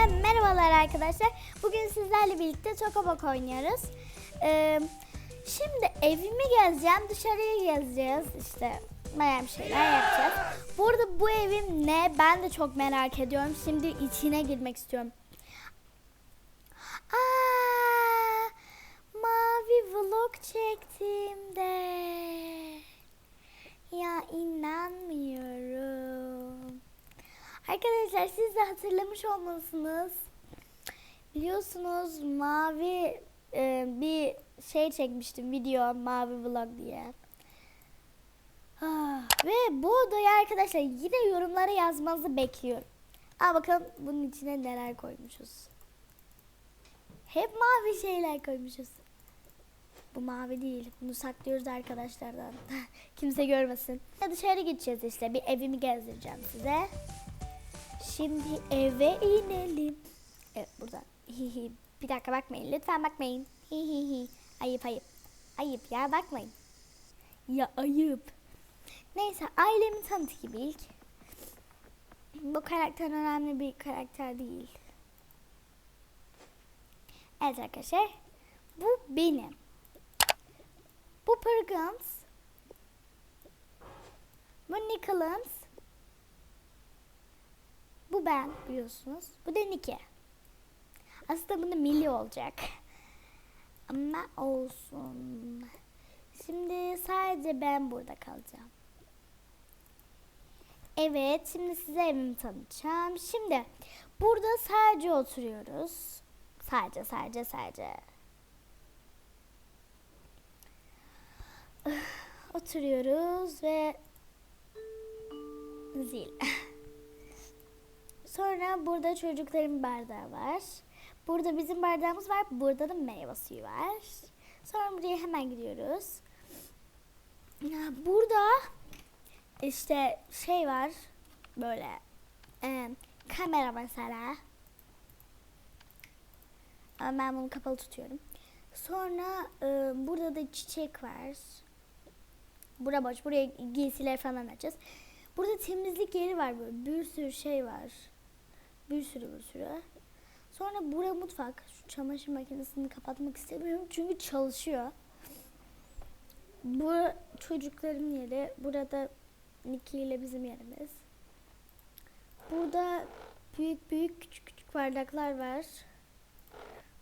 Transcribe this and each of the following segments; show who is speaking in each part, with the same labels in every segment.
Speaker 1: Hepinize merhabalar arkadaşlar. Bugün sizlerle birlikte Tokabok oynuyoruz. Ee, şimdi evimi gezeceğim, dışarıyı gezeceğiz. İşte bayağı bir şeyler yapacağız. Burada bu evim ne? Ben de çok merak ediyorum. Şimdi içine girmek istiyorum. Aa, mavi vlog çektiğimde. Ya inanmıyorum. Arkadaşlar siz de hatırlamış olmalısınız. Biliyorsunuz mavi e, bir şey çekmiştim video mavi vlog diye. Ah, ve bu odayı arkadaşlar yine yorumlara yazmanızı bekliyorum. Aa bakalım bunun içine neler koymuşuz. Hep mavi şeyler koymuşuz. Bu mavi değil. Bunu saklıyoruz arkadaşlardan. Kimse görmesin. Ya dışarı gideceğiz işte. Bir evimi gezdireceğim size. Şimdi eve inelim. Evet buradan. Hihi. Bir dakika bakmayın. Lütfen bakmayın. Hihihi. Ayıp ayıp. Ayıp ya bakmayın. Ya ayıp. Neyse ailemi tanıtayım ilk. Bu karakter önemli bir karakter değil. Evet arkadaşlar. Bu benim. Bu Perkins. Bu Nicholas. Bu ben biliyorsunuz. Bu da Nike. Aslında bunu Milli olacak. Ama olsun. Şimdi sadece ben burada kalacağım. Evet, şimdi size evimi tanıtacağım. Şimdi burada sadece oturuyoruz. Sadece, sadece, sadece. Oturuyoruz ve zil. Sonra burada çocukların bardağı var. Burada bizim bardağımız var. Burada da meyve suyu var. Sonra buraya hemen gidiyoruz. Burada işte şey var. Böyle e, kamera mesela. Ama ben bunu kapalı tutuyorum. Sonra e, burada da çiçek var. Bura boş. Buraya giysiler falan açacağız. Burada temizlik yeri var böyle. Bir sürü şey var. Bir sürü bir sürü. Sonra bura mutfak. Şu çamaşır makinesini kapatmak istemiyorum çünkü çalışıyor. Bu çocukların yeri. Burada Niki ile bizim yerimiz. Burada büyük büyük küçük küçük bardaklar var.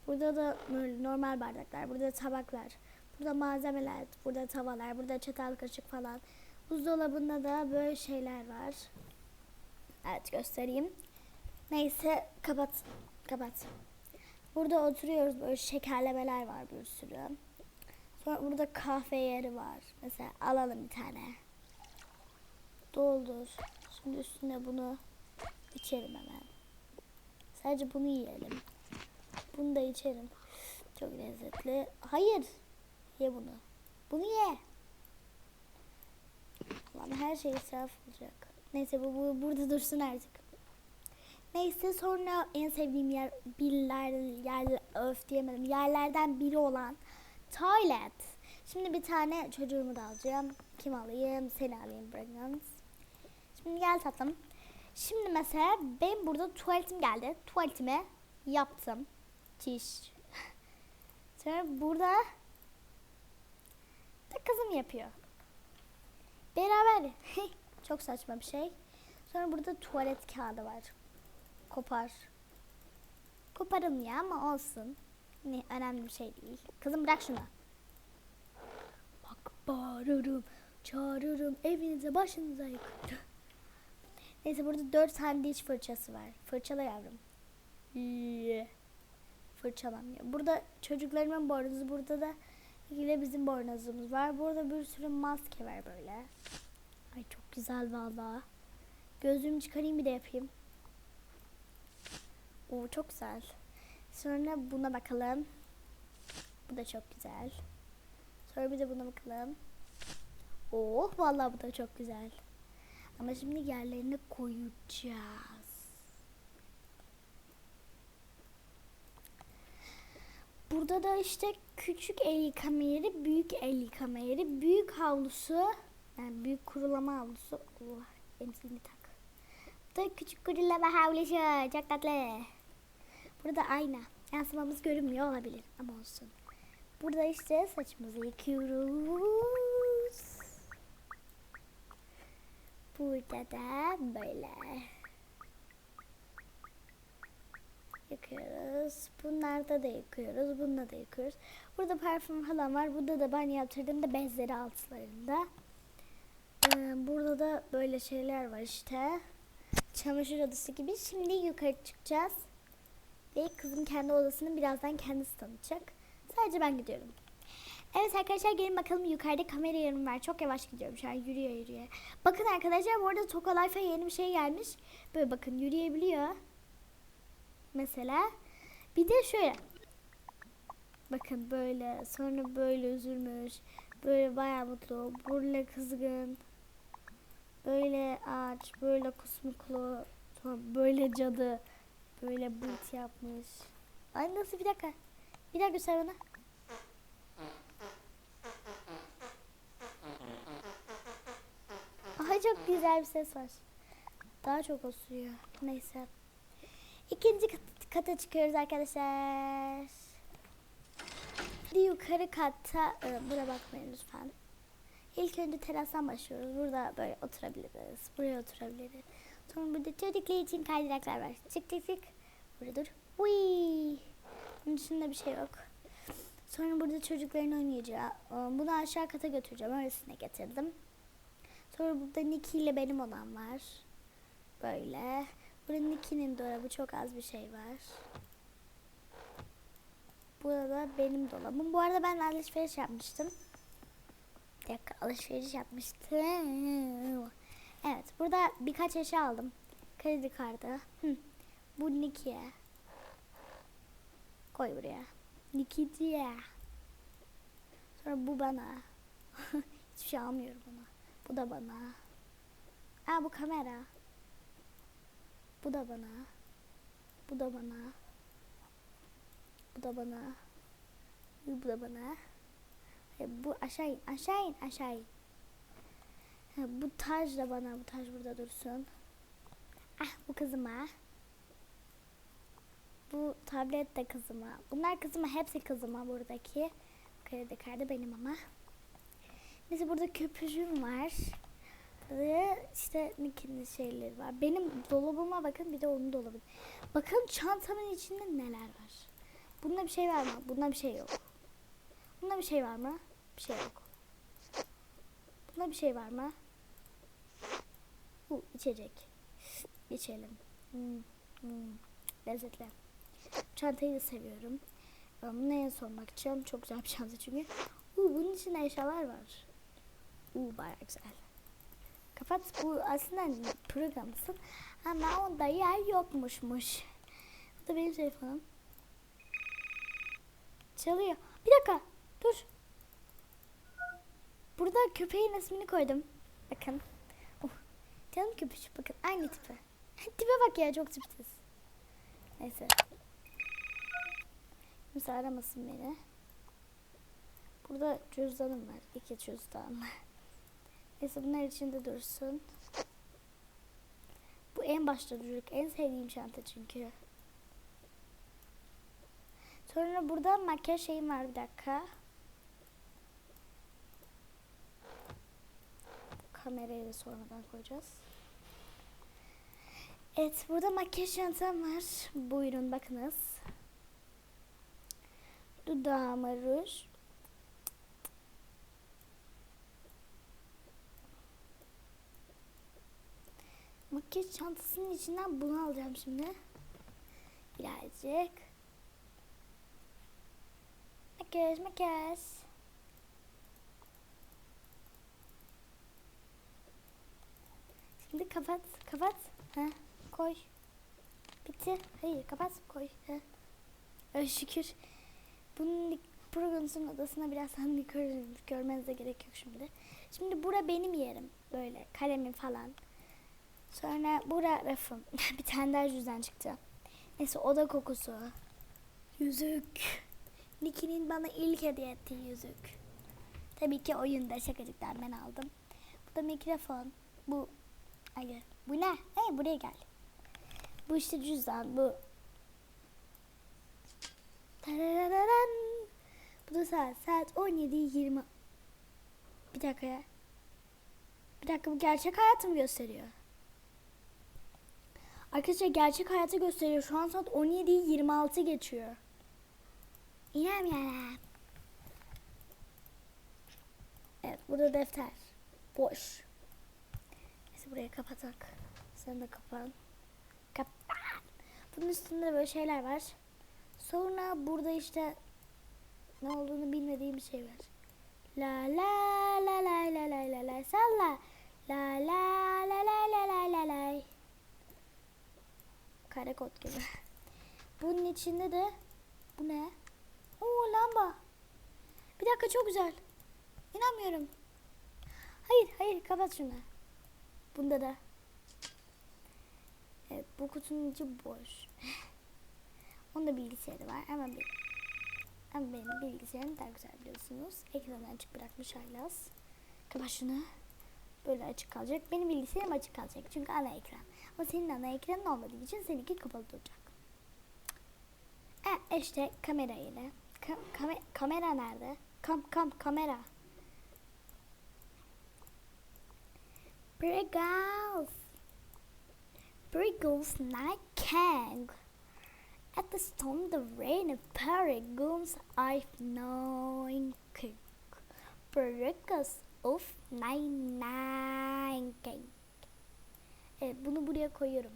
Speaker 1: Burada da böyle normal bardaklar. Burada tabaklar. Burada malzemeler. Burada tavalar. Burada çatal kaşık falan. Buzdolabında da böyle şeyler var. Evet göstereyim. Neyse kapat. Kapat. Burada oturuyoruz böyle şekerlemeler var bir sürü. Sonra burada kahve yeri var. Mesela alalım bir tane. Doldur. Şimdi üstüne bunu içelim hemen. Sadece bunu yiyelim. Bunu da içerim. Çok lezzetli. Hayır. Ye bunu. Bunu ye. Lan her şey israf olacak. Neyse bu, bu burada dursun artık. Neyse sonra en sevdiğim yer birler yer öf diyemedim. Yerlerden biri olan toilet. Şimdi bir tane çocuğumu da alacağım. Kim alayım? Seni alayım Brigans. Şimdi gel tatlım. Şimdi mesela ben burada tuvaletim geldi. Tuvaletimi yaptım. Çiş. Sonra burada da kızım yapıyor. Beraber. Çok saçma bir şey. Sonra burada tuvalet kağıdı var. Kopar. Koparım ya ama olsun. Ne önemli bir şey değil. Kızım bırak şunu. Bak bağırırım, çağırırım, evinize başınıza yıkarım. Neyse burada dört tane diş fırçası var. Fırçala yavrum. Ye. Fırçalamıyor. Burada çocuklarımın bornozu, burada da yine bizim bornozumuz var. Burada bir sürü maske var böyle. Ay çok güzel valla. Gözlüğümü çıkarayım bir de yapayım. Oo çok güzel. Sonra buna bakalım. Bu da çok güzel. Sonra bir de buna bakalım. Oh vallahi bu da çok güzel. Ama şimdi yerlerine koyacağız. Burada da işte küçük el yıkama yeri, büyük el yıkama yeri, büyük havlusu, yani büyük kurulama havlusu. Allah emzini tak. Bu da küçük kurulama havlusu, çok tatlı. Burada ayna. Yansımamız görünmüyor olabilir ama olsun. Burada işte saçımızı yıkıyoruz. Burada da böyle. Yıkıyoruz. Bunlarda da yıkıyoruz. Bunda da yıkıyoruz. Burada parfüm falan var. Burada da ben yaptırdığımda bezleri altlarında. Ee, burada da böyle şeyler var işte. Çamaşır odası gibi. Şimdi yukarı çıkacağız. Ve kızım kendi odasını birazdan kendisi tanıtacak. Sadece ben gidiyorum. Evet arkadaşlar gelin bakalım yukarıda kamera yerim var. Çok yavaş gidiyorum şu an yürüye yürüye. Bakın arkadaşlar bu arada Toka Life'a yeni bir şey gelmiş. Böyle bakın yürüyebiliyor. Mesela. Bir de şöyle. Bakın böyle sonra böyle üzülmüş. Böyle bayağı mutlu. Böyle kızgın. Böyle ağaç. Böyle kusmuklu. Böyle cadı. Böyle bırt yapmış. Ay nasıl bir dakika. Bir dakika göster bana. Aha çok güzel bir ses var. Daha çok osuruyor. Neyse. İkinci kat- kata çıkıyoruz arkadaşlar. Bir yukarı katta e, buna bakmayın lütfen. İlk önce terastan başlıyoruz. Burada böyle oturabiliriz. Buraya oturabiliriz. Sonra burada çocuklar için kaydıraklar var. Çık çık çık. Burada dur. Uy. Bunun dışında bir şey yok. Sonra burada çocukların oynayacağı. e, Bunu aşağı kata götüreceğim. Öylesine getirdim. Sonra burada Nicky ile benim odam var. Böyle. Burada Nicky'nin dolabı çok az bir şey var. Burada benim dolabım. Bu arada ben alışveriş yapmıştım. Bir dakika alışveriş yapmıştım. Evet burada birkaç eşya aldım. Kredi kartı. Hı. Bu Nicky'ye. Koy buraya. Nicky'ciye. Sonra bu bana. Hiçbir şey almıyorum ona. Bu da bana. Aa bu kamera. Bu da bana. Bu da bana. Bu da bana. Bu da bana. E, bu aşağı in, aşağı in, aşağı in. Bu taş da bana, bu taş burada dursun. Ah bu kızıma. Bu tablet de kızıma. Bunlar kızıma, hepsi kızıma buradaki. Kredi kartı benim ama. Neyse burada köpüğüm var. Ve işte Nicky'nin şeyleri var. Benim dolabıma bakın bir de onun dolabı. Bakın çantamın içinde neler var. Bunda bir şey var mı? Bunda bir şey yok. Bunda bir şey var mı? Bir şey yok. Bunda bir şey var mı? Bu içecek. İçelim. Hmm, hmm. Lezzetli. Çantayı da seviyorum. Bunu en son bakacağım. Çok güzel bir çanta çünkü. Uu, bunun içinde eşyalar var. Uuu bayağı güzel. Kapat bu aslında programsın ama onda yer yokmuşmuş. Bu da benim telefonum. Çalıyor. Bir dakika. Dur. Burada köpeğin ismini koydum. Bakın. Canım köpücük bakın. Aynı tipi. Tipe bak ya çok tipsiz. Neyse. Kimse aramasın beni. Burada cüzdanım var. İki cüzdan. Neyse bunlar içinde dursun. Bu en başta duracak. En sevdiğim çanta çünkü. Sonra burada makyaj şeyim var bir dakika. Kamerayı da sonradan koyacağız. Evet burada makyaj çantam var. Buyurun bakınız. Dudağıma ruj. Makyaj çantasının içinden bunu alacağım şimdi. Birazcık. Makyaj, makyaj. Şimdi kapat, kapat. Ha, koy. Bitti. Hayır, kapat, koy. Ha. Ay şükür. Bunun programın odasına birazdan yukarı görmenize gerek yok şimdi. Şimdi bura benim yerim. Böyle kalemim falan. Sonra bura rafım. bir tane daha cüzdan çıktı. Neyse oda kokusu. Yüzük. Nicky'nin bana ilk hediye ettiği yüzük. Tabii ki oyunda şakacıktan ben aldım. Bu da mikrofon. Bu Hayır. Bu ne? Hey buraya gel. Bu işte cüzdan. Bu Tarararan. Bu da saat. Saat 17.20. Bir dakika ya. Bir dakika bu gerçek hayatı mı gösteriyor? Arkadaşlar gerçek hayatı gösteriyor. Şu an saat 17.26 geçiyor. İnanmıyorum. Evet burada defter. Boş. Burayı kapatak. Sen de kapan. Kapan. Bunun üstünde de böyle şeyler var. Sonra burada işte ne olduğunu bilmediğim bir şey var. La la la la la la la la salla. La la la la la la la la. Kare kod gibi. Bunun içinde de bu ne? Oo lamba. Bir dakika çok güzel. İnanmıyorum. Hayır hayır kapat şunu. Bunda da. Evet bu kutunun içi boş. Onda bilgisayarı var ama bir ama benim bilgisayarım daha güzel biliyorsunuz. Ekranı açık bırakmış haylaz. Kapat şunu. Böyle açık kalacak. Benim bilgisayarım açık kalacak. Çünkü ana ekran. Ama senin ana ekranın olmadığı için seninki kapalı duracak. E işte kamera ile. Ka- kame- kamera nerede? Kam kam kamera. Briggles. Briggles night kang. At the storm the rain of Paragons I've known king. Briggles of nine nine king. Evet bunu buraya koyuyorum.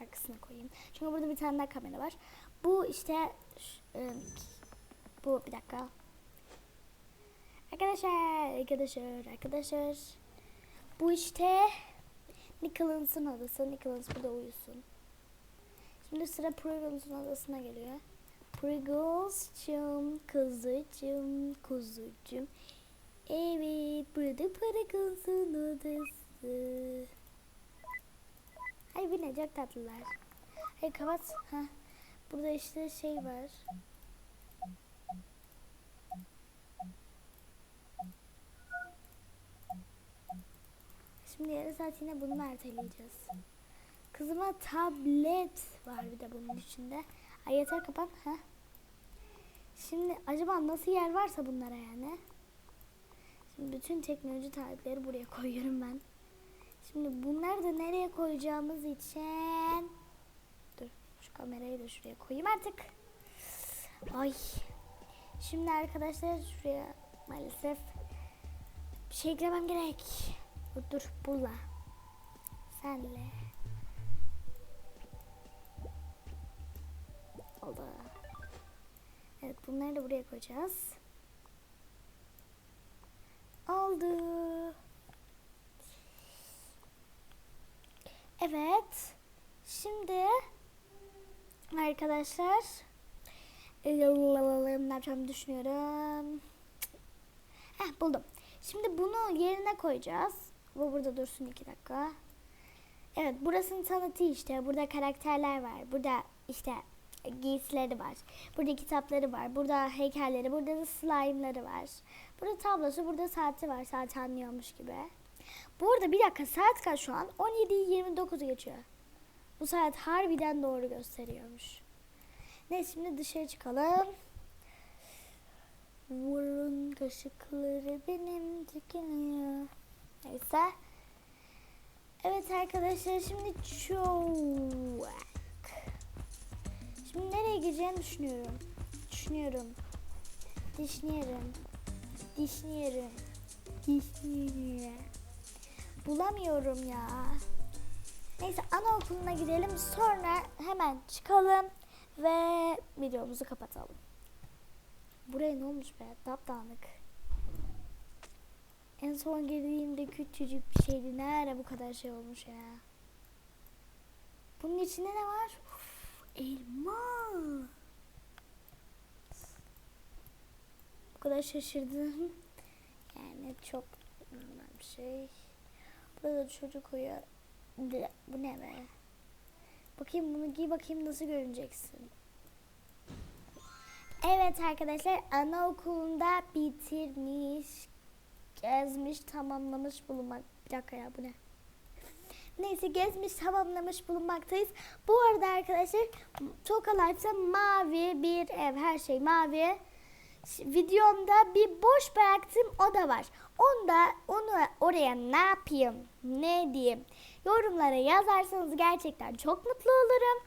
Speaker 1: Arkasına koyayım. Çünkü burada bir tane daha kamera var. Bu işte ş- ım, bu bir dakika. Arkadaşlar, arkadaşlar, arkadaşlar. Bu işte Nicholas'ın odası. Nicholas burada uyusun. Şimdi sıra Pringgles'ın odasına geliyor. Pringles'cığım, kızıcığım, kuzucum. Evet, burada Pringles'ın odası. Ay bu ne çok tatlılar. Hey kapat. Ha. Burada işte şey var. Şimdi yarı saat yine bunu erteleyeceğiz. Kızıma tablet var bir de bunun içinde. Ay yeter kapat. Ha. Şimdi acaba nasıl yer varsa bunlara yani. Şimdi bütün teknoloji tabletleri buraya koyuyorum ben. Şimdi bunları da nereye koyacağımız için dur şu kamerayı da şuraya koyayım artık. Ay. Şimdi arkadaşlar şuraya maalesef bir şey eklemem gerek. Dur dur bula. Senle. Oldu. Evet bunları da buraya koyacağız. Oldu. Evet. Şimdi arkadaşlar ne yapacağımı düşünüyorum. Heh buldum. Şimdi bunu yerine koyacağız. Bu burada dursun iki dakika. Evet burasının tanıtı işte. Burada karakterler var. Burada işte giysileri var. Burada kitapları var. Burada heykelleri. Burada da slime'ları var. Burada tablosu. Burada saati var. Saat anlıyormuş gibi. Bu arada bir dakika saat kaç şu an? 17.29 geçiyor. Bu saat harbiden doğru gösteriyormuş. Neyse şimdi dışarı çıkalım. Vurun kaşıkları benim tükeniyor. Neyse. Evet arkadaşlar şimdi çok. Şimdi nereye gideceğimi düşünüyorum. Düşünüyorum. Düşünüyorum. Düşünüyorum. Düşünüyorum. Bulamıyorum ya. Neyse anaokuluna gidelim sonra hemen çıkalım ve videomuzu kapatalım. Buraya ne olmuş be? Dapdağınık. En son girdiğimde küçücük bir şeydi. Ne bu kadar şey olmuş ya. Bunun içinde ne var? Uf, elma. Bu kadar şaşırdım. Yani çok normal bir şey. Burada çocuk uyuyor. Bu ne be? Bakayım bunu giy bakayım nasıl görüneceksin. Evet arkadaşlar anaokulunda bitirmiş, gezmiş, tamamlamış bulunmak. Bir dakika ya bu ne? Neyse gezmiş tamamlamış bulunmaktayız. Bu arada arkadaşlar Toka Life'da mavi bir ev her şey mavi. Videomda bir boş bıraktığım oda var. Onda onu oraya ne yapayım, ne diyeyim yorumlara yazarsanız gerçekten çok mutlu olurum.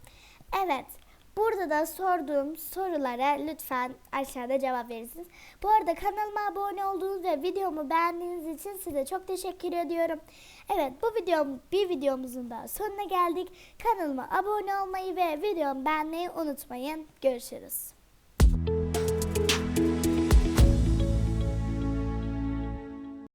Speaker 1: Evet. Burada da sorduğum sorulara lütfen aşağıda cevap verirsiniz. Bu arada kanalıma abone olduğunuz ve videomu beğendiğiniz için size çok teşekkür ediyorum. Evet bu videom bir videomuzun da sonuna geldik. Kanalıma abone olmayı ve videomu beğenmeyi unutmayın. Görüşürüz.